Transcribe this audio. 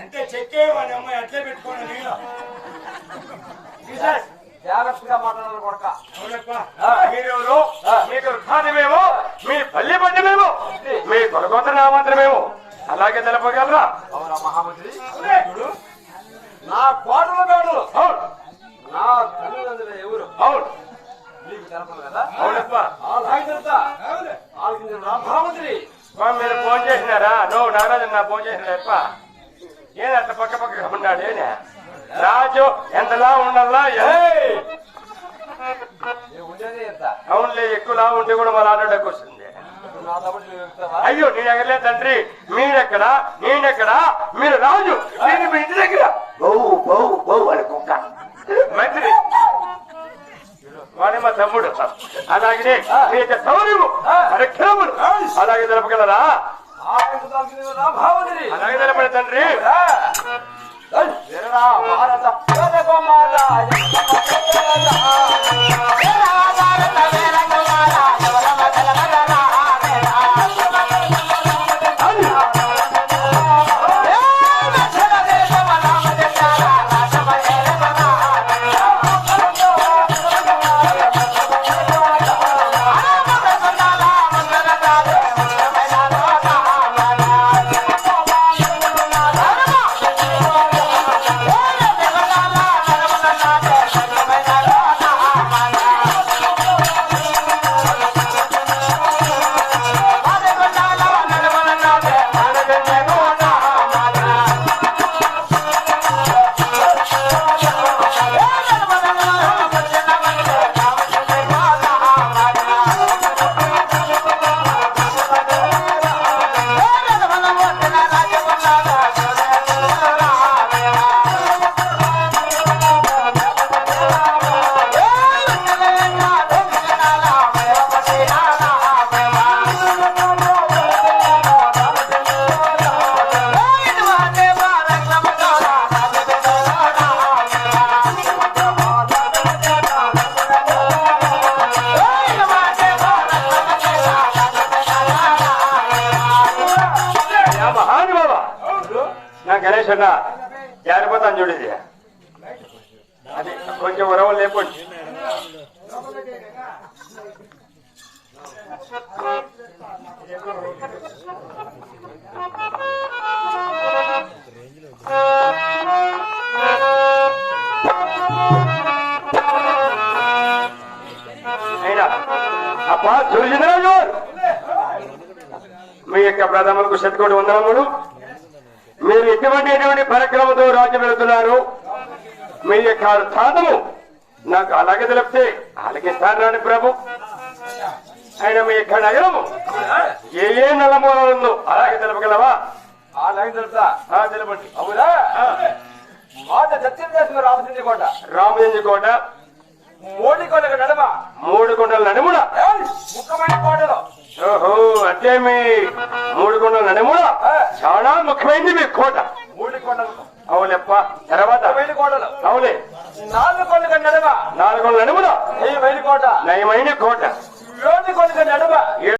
అంటే చెక్కే వాడి అమ్మాయి అట్లే పెట్టుకోండి నేను. జీసస్ జాగ్రత్తగా మాట్లాడాలి కొడక. అవునప్ప. మీరెవరు? మీకు మీ పల్లి బండిమేమో మీ కొలగొంత నామంత్రమేమో అలాగే తెలపగలరా? అవునా మహామంత్రి చూడు నా కోటల మేడలు అవును. నా తల్లిదండ్రులు ఎవరు? అవును. మీకు తెలపదు కదా అవునప్ప మహామంత్రి మీరు ఫోన్ చేసినారా? నువ్వు నాగరాజు నా ఫోన్ చేసినారప్ప ఏది అట్లా పక్క పక్కగా ఉన్నాడు? ఏనే రాజు ఎంతలా ఉండాలా? ఎంత అవునులే ఎక్కువలా ఉంటే కూడా మళ్ళీ ఆడడానికి వస్తుంది నా అయ్యో నీ దగ్గరలే తండ్రి. మీరెక్కడ? నేనెక్కడ? మీరు రాజు నేను మీ ఇంటి దగ్గర. బౌ బౌ బౌ అని కుక్క. మంత్రి వాడే మా తమ్ముడు అలాగే మీ యొక్క సౌర్యము అలాగే తెలపగలరా? అలాగే తెలపండి తండ్రి. వీరరా భారత నా గణేష్ అన్న జారిపోతాను చూడేది అది కొంచెం ఉరవ లేకుండా అయినా అప్పా మీ యొక్క ప్రధానకు శతకోటి వందనములు. మీరు ఎటువంటి ఎటువంటి పరక్రమతో రాజ్యం వెళుతున్నారు? మీ యొక్క స్థానము నాకు అలాగే తెలిపితే ఆలకిస్తాను రాని ప్రభు. ఆయన మీ యొక్క నగరము ఏ ఏ ఉందో అలాగే తెలపగలవా? అలాగే తెలుసా ఆ, తెలపండి. అవునా? మాట సత్యం రామచంద్ర కోట. రామలింగ కోట. మోడీ కోటకు నడమ. మూడు కొండల నడుముడ ముఖ్యమైన కోటలో. ఓహో అంటే మీ మూడు కొండల నడుముడ చాలా ముఖ్యమైనది మీ కోట. మూడు కొండలు. అవునప్పా తర్వాత వేలు కోటలు అవునే నాలుగు కొండగా నడుమ. నాలుగు కొండలు నడుములో. కోట. నయమైన కోట. ఏడు కొండల నడుమ.